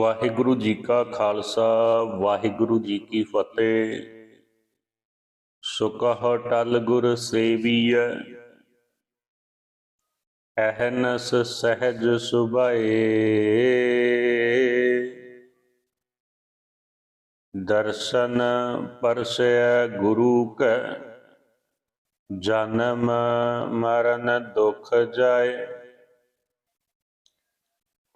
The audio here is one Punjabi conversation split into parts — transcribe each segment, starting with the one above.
ਵਾਹਿਗੁਰੂ ਜੀ ਕਾ ਖਾਲਸਾ, ਵਾਹਿਗੁਰੂ ਜੀ ਕੀ ਫਤਿਹ। ਸੁਕਹ ਟਲ ਗੁਰ ਸੇਵੀਐ, ਅਹਨਸ ਸਹਿਜ ਸੁਭਾਏ। ਦਰਸ਼ਨ ਪਰਸੈ ਗੁਰੂ ਕੈ, ਜਨਮ ਮਰਨ ਦੁਖ ਜਾਏ।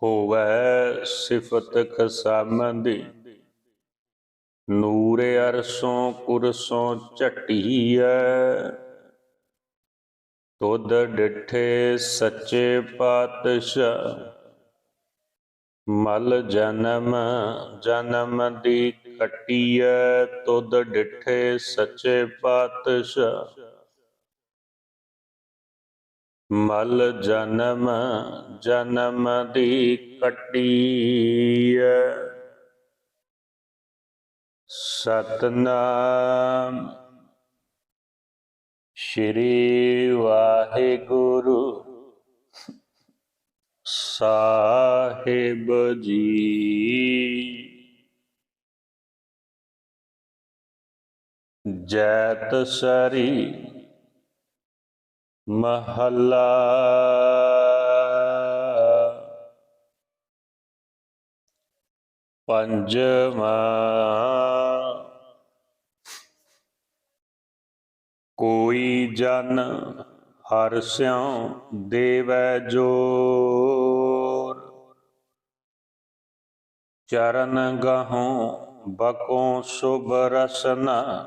ਹੋਵੈ ਸਿਫਤ ਖਸਮਦੀ ਨੂਰ ਅਰਸੋਂ ਕੁਰਸੋਂ ਝਟੀਐ, ਤੁਧ ਡਿਠੇ ਸੱਚੇ ਪਾਤਸ਼ਾਹ। ਮਲ ਜਨਮ ਜਨਮ ਦੀ ਕਟੀਐ ਤੁਧ ਡਿਠੇ ਸੱਚੇ ਪਾਤਸ਼ਾਹ। ਮਲ ਜਨਮ ਜਨਮ ਦੀ ਕਟੀ ਸਤਨਾਮ। ਸ਼੍ਰੀ ਵਾਹਿਗੁਰੂ ਸਾਹਿਬ ਜੀ। ਜੈਤ ਸਰੀ ਮਹੱਲਾ। ਪੰਜਵਾਂ। ਕੋਈ ਜਨ ਹਰ ਸਿਉ ਦੇਵੈ ਜੋਰ। ਚਰਨ ਗਹੋਂ ਬਕੋ ਸੁਭ ਰਸਨਾ।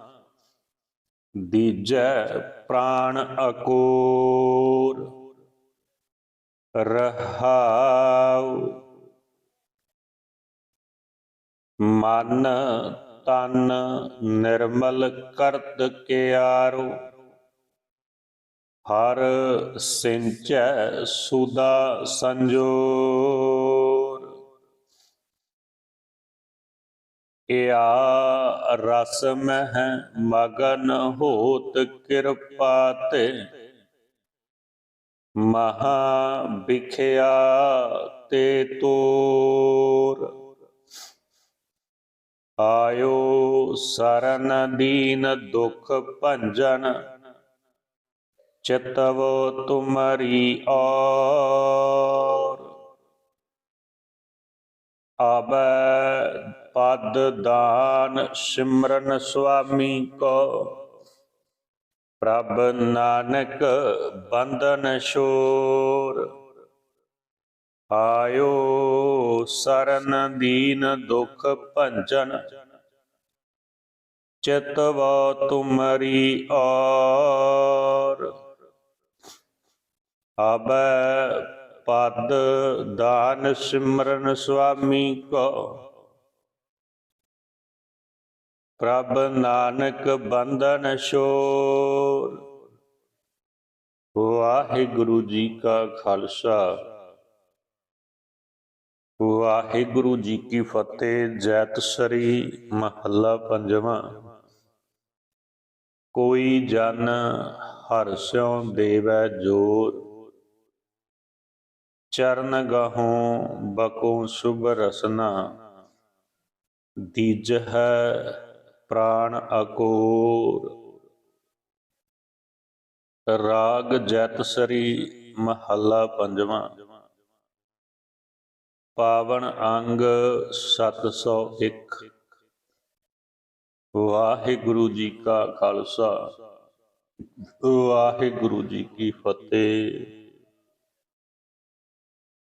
ਦੀਜੈ ਪ੍ਰਾਣ ਅਕੋਰ ਰਹਾਉ ਮਨ ਤਨ ਨਿਰਮਲ ਕਰਤ ਕਿਆਰੋ ਹਰ ਸਿੰਚੈ ਸੁਦਾ ਸੰਜੋ ਇਆ ਰਸ ਮਹਿ ਮਗਨ ਹੋਤ ਕਿਰਪਾ ਤੇ। ਮਹਾ ਵਿਖਿਆ ਤੇ ਤੋਰ। ਆਇਓ ਸਰਨ ਦੀਨ ਦੁਖ ਭੰਜਨ। ਚਿਤਵ ਤੁਮਰੀ ਔਰ। ਆਬੈ ਪਦ ਦਾਨ ਸਿਮਰਨ ਸੁਆਮੀ ਕੋ। ਪ੍ਰਭ ਨਾਨਕ ਬੰਧਨ ਸ਼ੋਰ ਆਇਓ ਸਰਨ ਦੀਨ ਦੁਖ ਭੰਜਨ। ਚਿਤਵ ਤੁਮਰੀ ਔਰ ਅਬੈ ਪਦ ਦਾਨ ਸਿਮਰਨ ਸੁਆਮੀ ਕੋ। ਪ੍ਰਭ ਨਾਨਕ ਬੰਧਨ ਸ਼ੋਰ ਵਾਹਿਗੁਰੂ ਜੀ ਕਾ ਖਾਲਸਾ। ਵਾਹਿਗੁਰੂ ਜੀ ਕੀ ਫਤਿਹ, ਜੈਤ ਸਰੀ ਮਹੱਲਾ ਪੰਜਵਾਂ। ਕੋਈ ਜਨ ਹਰ ਸਿਉ ਦੇਵੈ ਜੋਰ ਚਰਨ ਗਹੋਂ, ਬਕੋ ਸੁਭ ਰਸਨਾ। ਦੀਜਹ ਪ੍ਰਾਣ ਅਕੂਰ। ਰਾਗ ਜੈਤ ਸਰੀ ਮਹੱਲਾ ਪੰਜਵਾਂ। ਪਾਵਨ ਅੰਗ 701 ਵਾਹਿਗੁਰੂ ਜੀ ਕਾ ਖਾਲਸਾ। ਵਾਹਿਗੁਰੂ ਜੀ ਕੀ ਫਤਿਹ।